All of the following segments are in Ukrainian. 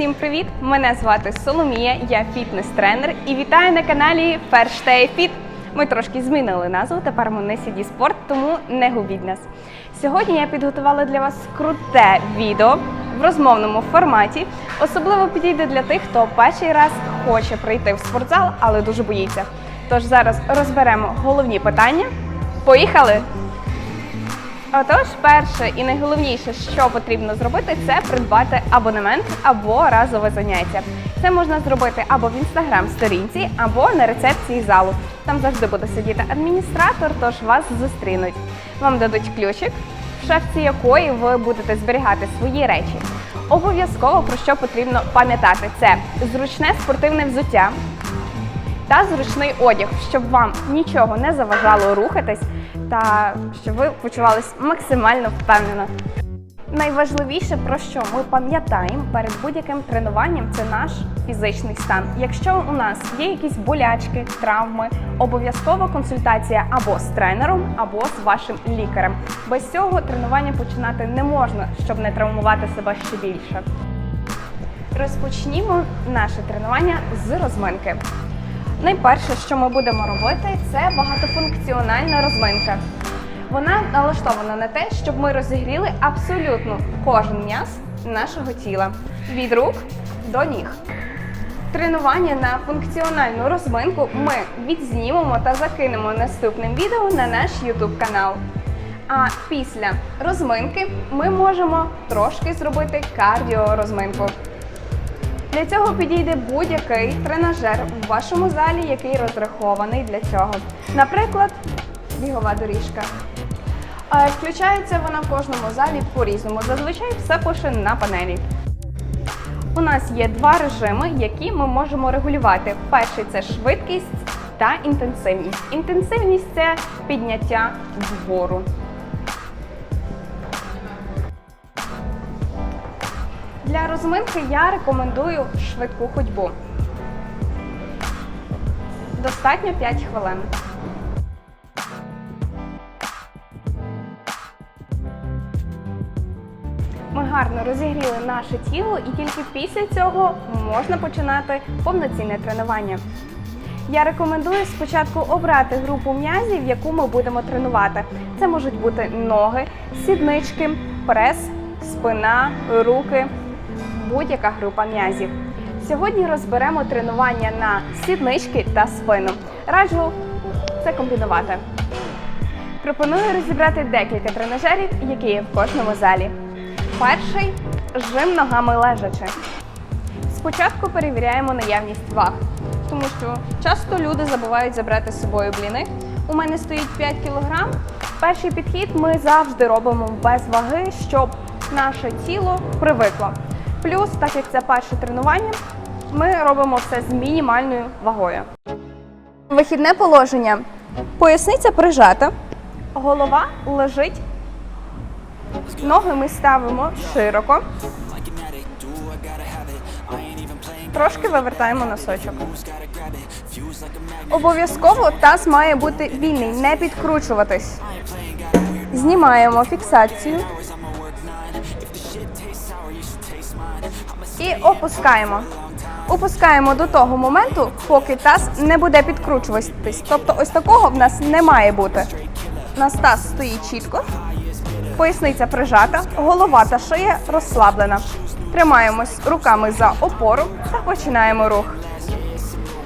Всім привіт! Мене звати Соломія, я фітнес-тренер і вітаю на каналі Day Fit. Ми трошки змінили назву, тепер ми не CD Sport, тому не губіть нас. Сьогодні я підготувала для вас круте відео в розмовному форматі. Особливо підійде для тих, хто перший раз хоче прийти в спортзал, але дуже боїться. Тож зараз розберемо головні питання. Поїхали! Отож, перше і найголовніше, що потрібно зробити, це придбати абонемент або разове заняття. Це можна зробити або в інстаграм-сторінці, або на рецепції залу. Там завжди буде сидіти адміністратор, тож вас зустрінуть. Вам дадуть ключик, в шафці якої ви будете зберігати свої речі. Обов'язково про що потрібно пам'ятати: це зручне спортивне взуття, та зручний одяг, щоб вам нічого не заважало рухатись та щоб ви почувались максимально впевнено. Найважливіше, про що ми пам'ятаємо перед будь-яким тренуванням, це наш фізичний стан. Якщо у нас є якісь болячки, травми, обов'язкова консультація або з тренером, або з вашим лікарем. Без цього тренування починати не можна, щоб не травмувати себе ще більше. Розпочнімо наше тренування з розминки. Найперше, що ми будемо робити, це багатофункціональна розминка. Вона налаштована на те, щоб ми розігріли абсолютно кожен м'яз нашого тіла від рук до ніг. Тренування на функціональну розминку ми відзнімемо та закинемо наступним відео на наш YouTube канал. А після розминки ми можемо трошки зробити кардіорозминку. Для цього підійде будь-який тренажер в вашому залі, який розрахований для цього. Наприклад, бігова доріжка. Включається вона в кожному залі по-різному. Зазвичай все пише на панелі. У нас є два режими, які ми можемо регулювати. Перший це швидкість та інтенсивність. Інтенсивність це підняття вгору. Для розминки я рекомендую швидку ходьбу. Достатньо 5 хвилин. Ми гарно розігріли наше тіло і тільки після цього можна починати повноцінне тренування. Я рекомендую спочатку обрати групу м'язів, яку ми будемо тренувати. Це можуть бути ноги, сіднички, прес, спина, руки, будь-яка група м'язів. Сьогодні розберемо тренування на сіднички та спину. Раджу це комбінувати. Пропоную розібрати декілька тренажерів, які є в кожному залі. Перший жим ногами лежачи. Спочатку перевіряємо наявність ваг, тому що часто люди забувають забрати з собою бліни. У мене стоїть 5 кг. Перший підхід ми завжди робимо без ваги, щоб наше тіло привикло. Плюс, так як це перше тренування, ми робимо все з мінімальною вагою. Вихідне положення. Поясниця прижата, голова лежить. Ноги ми ставимо широко. Трошки вивертаємо носочок. Обов'язково таз має бути вільний, не підкручуватись. Знімаємо фіксацію. І опускаємо. Опускаємо до того моменту, поки таз не буде підкручуватись. Тобто ось такого в нас не має бути. У нас таз стоїть чітко, поясниця прижата, голова та шия розслаблена. Тримаємось руками за опору та починаємо рух.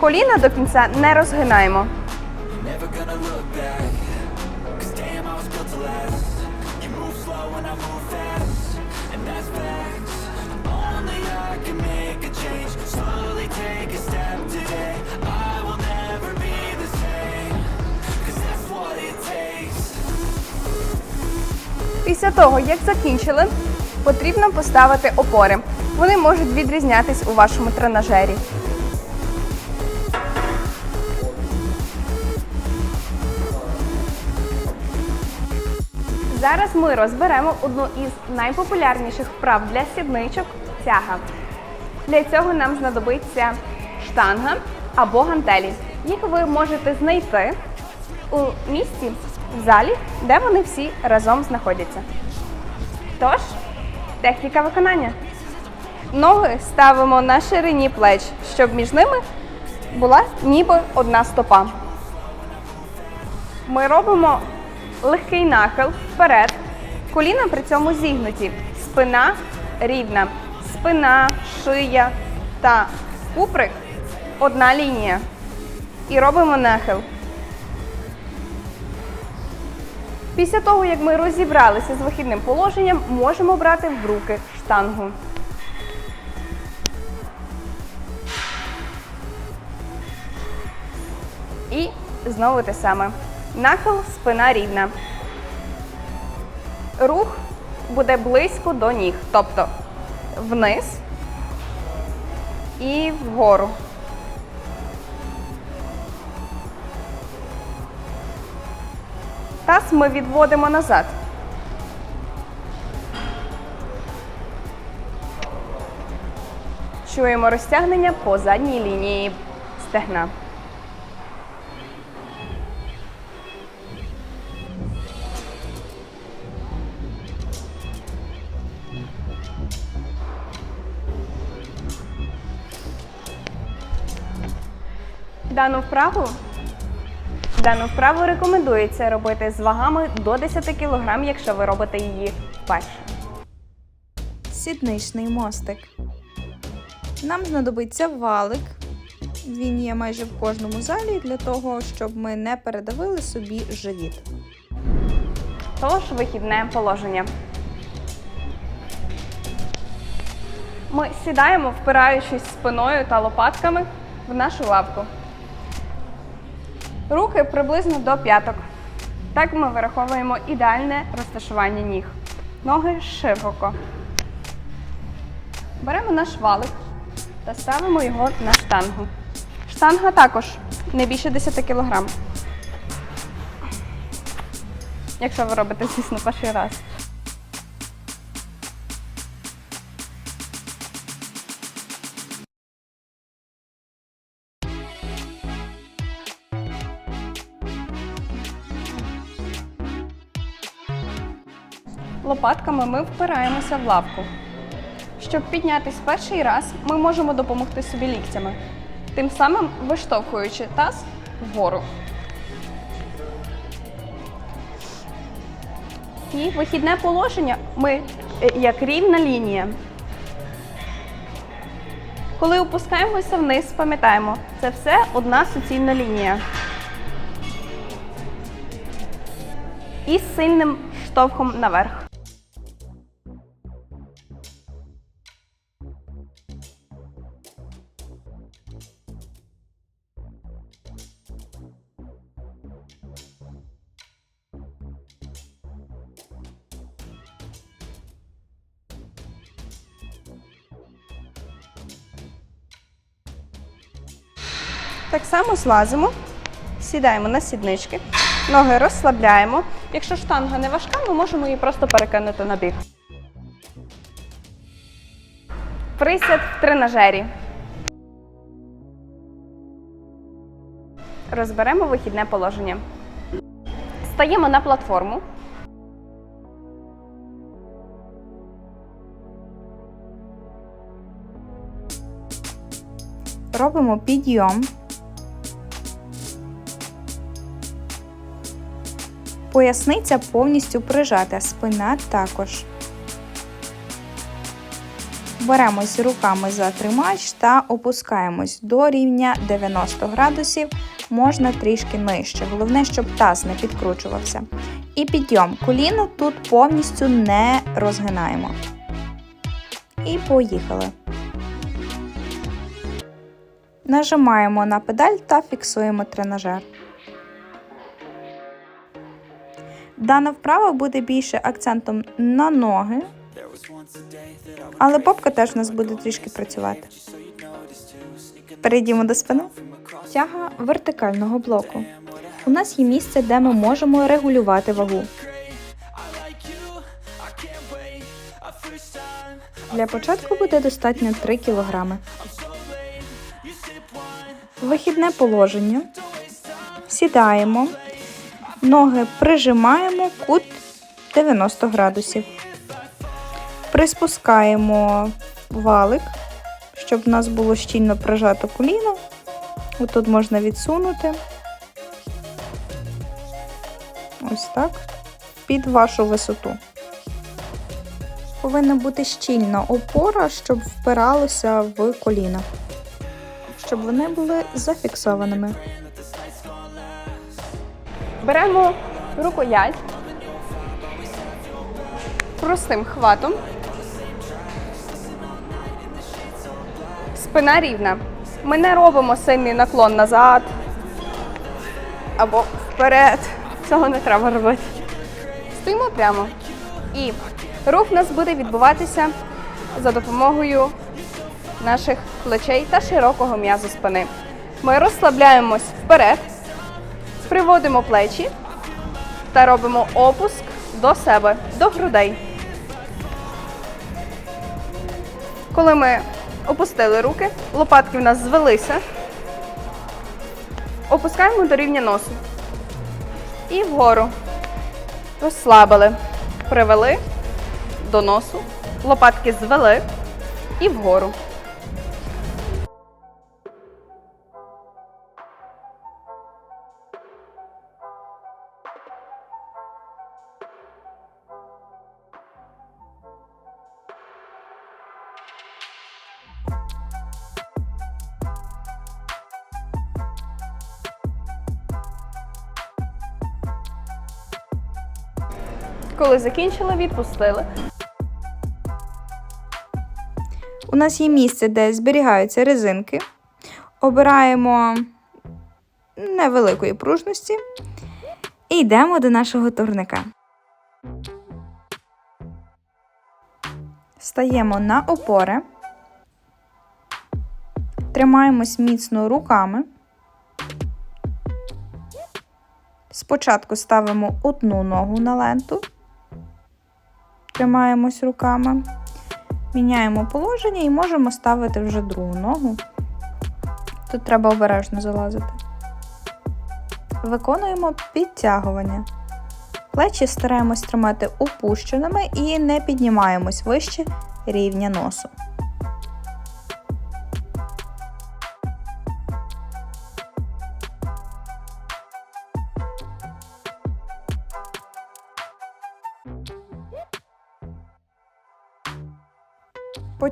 Коліна до кінця не розгинаємо. Slowly take a step today I will never be the same Cause that's what it takes Після того, як закінчили, потрібно поставити опори. Вони можуть відрізнятись у вашому тренажері. Зараз ми розберемо одну із найпопулярніших вправ для сідничок тяга. Для цього нам знадобиться штанга або гантелі. Їх ви можете знайти у місці в залі, де вони всі разом знаходяться. Тож, техніка виконання. Ноги ставимо на ширині плеч, щоб між ними була ніби одна стопа. Ми робимо легкий нахил вперед. Коліна при цьому зігнуті. Спина рівна. Спина, шия та куприк одна лінія. І робимо нахил. Після того, як ми розібралися з вихідним положенням, можемо брати в руки штангу. І знову те саме. Нахил, спина рівна. Рух буде близько до ніг, тобто вниз і вгору. Таз ми відводимо назад. Чуємо розтягнення по задній лінії стегна. Дану вправу Дану вправу рекомендується робити з вагами до 10 кг, якщо ви робите її вперше. Сідничний мостик. Нам знадобиться валик. Він є майже в кожному залі для того, щоб ми не передавили собі живіт. Тож вихідне положення. Ми сідаємо, впираючись спиною та лопатками в нашу лавку. Руки приблизно до п'яток. Так ми вираховуємо ідеальне розташування ніг. Ноги широко. Беремо наш валик та ставимо його на штангу. Штанга також не більше 10 кг. Якщо ви робите, звісно, перший раз. Лопатками ми впираємося в лавку. Щоб піднятись перший раз, ми можемо допомогти собі ліктями, тим самим виштовхуючи таз вгору. І вихідне положення ми е, як рівна лінія. Коли опускаємося вниз, пам'ятаємо, це все одна суцільна лінія. І з сильним штовхом наверх. Само злазимо, сідаємо на сіднички, ноги розслабляємо. Якщо штанга не важка, ми можемо її просто перекинути на бік. Присяд в тренажері. Розберемо вихідне положення. Стаємо на платформу. Робимо підйом. Поясниця повністю прижата, спина також. Беремось руками за тримач та опускаємось до рівня 90 градусів, можна трішки нижче. Головне, щоб таз не підкручувався. І підйом. Коліно тут повністю не розгинаємо. І поїхали. Нажимаємо на педаль та фіксуємо тренажер. Дана вправа буде більше акцентом на ноги, але попка теж у нас буде трішки працювати. Перейдімо до спини. Тяга вертикального блоку. У нас є місце, де ми можемо регулювати вагу. Для початку буде достатньо 3 кг. Вихідне положення. Сідаємо. Ноги прижимаємо кут 90 градусів. Приспускаємо валик, щоб в нас було щільно прижато коліно. Отут можна відсунути. Ось так. Під вашу висоту. Повинна бути щільна опора, щоб впиралося в коліна. Щоб вони були зафіксованими. Беремо рукоять простим хватом. Спина рівна. Ми не робимо сильний наклон назад або вперед. Цього не треба робити. Стоїмо прямо. І рух у нас буде відбуватися за допомогою наших плечей та широкого м'язу спини. Ми розслабляємось вперед, приводимо плечі та робимо опуск до себе, до грудей. Коли ми опустили руки, лопатки в нас звелися, опускаємо до рівня носу. І вгору. Розслабили. Привели до носу, лопатки звели і вгору. Коли закінчили, відпустили. У нас є місце, де зберігаються резинки. Обираємо невеликої пружності і йдемо до нашого турника. Стаємо на опори, тримаємось міцно руками. Спочатку ставимо одну ногу на ленту, тримаємось руками. Міняємо положення і можемо ставити вже другу ногу. Тут треба обережно залазити. Виконуємо підтягування. Плечі стараємось тримати опущеними і не піднімаємось вище рівня носу.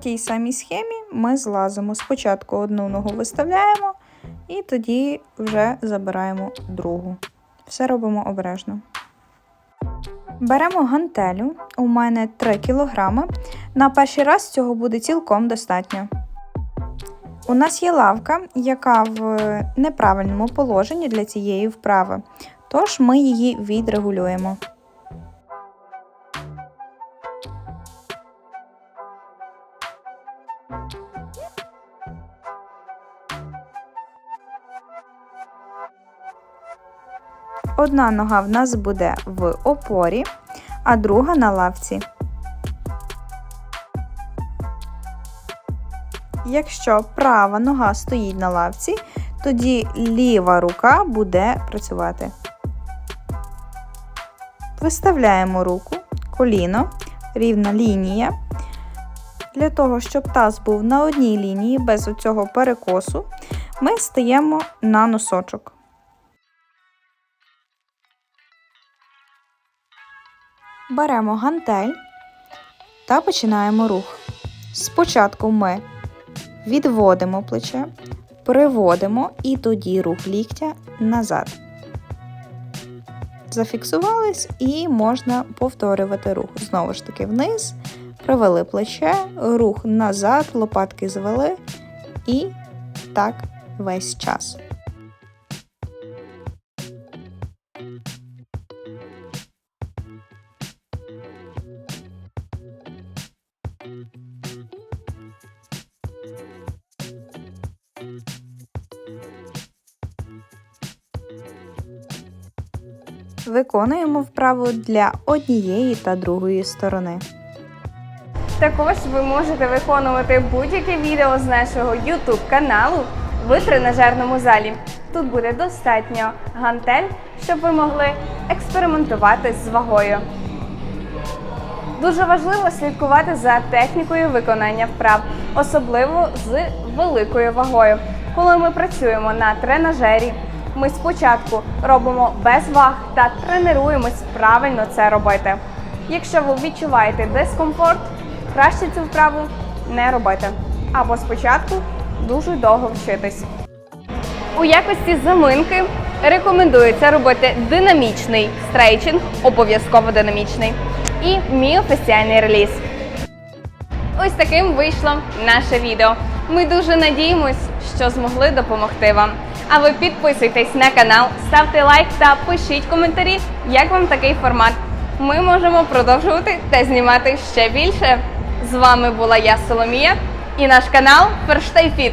Тій самій схемі ми злазимо. Спочатку одну ногу виставляємо і тоді вже забираємо другу. Все робимо обережно. Беремо гантелю. У мене 3 кг. На перший раз цього буде цілком достатньо. У нас є лавка, яка в неправильному положенні для цієї вправи, тож ми її відрегулюємо. Одна нога в нас буде в опорі, а друга на лавці. Якщо права нога стоїть на лавці, тоді ліва рука буде працювати. Виставляємо руку, коліно, рівна лінія. Для того, щоб таз був на одній лінії без оцього перекосу, ми стаємо на носочок. Беремо гантель та починаємо рух. Спочатку ми відводимо плече, приводимо і тоді рух ліктя назад. Зафіксувались і можна повторювати рух. Знову ж таки, вниз, провели плече, рух назад, лопатки звели і так весь час. Виконуємо вправу для однієї та другої сторони. Також ви можете виконувати будь-яке відео з нашого YouTube каналу в тренажерному залі. Тут буде достатньо гантель, щоб ви могли експериментувати з вагою. Дуже важливо слідкувати за технікою виконання вправ, особливо з великою вагою. Коли ми працюємо на тренажері, ми спочатку робимо без ваг та тренуємось правильно це робити. Якщо ви відчуваєте дискомфорт, краще цю вправу не робити. Або спочатку дуже довго вчитись. У якості заминки рекомендується робити динамічний стрейчинг, обов'язково динамічний, і міофасціальний реліз. Ось таким вийшло наше відео. Ми дуже надіємось, що змогли допомогти вам. А ви підписуйтесь на канал, ставте лайк та пишіть коментарі, як вам такий формат. Ми можемо продовжувати та знімати ще більше. З вами була я, Соломія, і наш канал Ферштайфіт.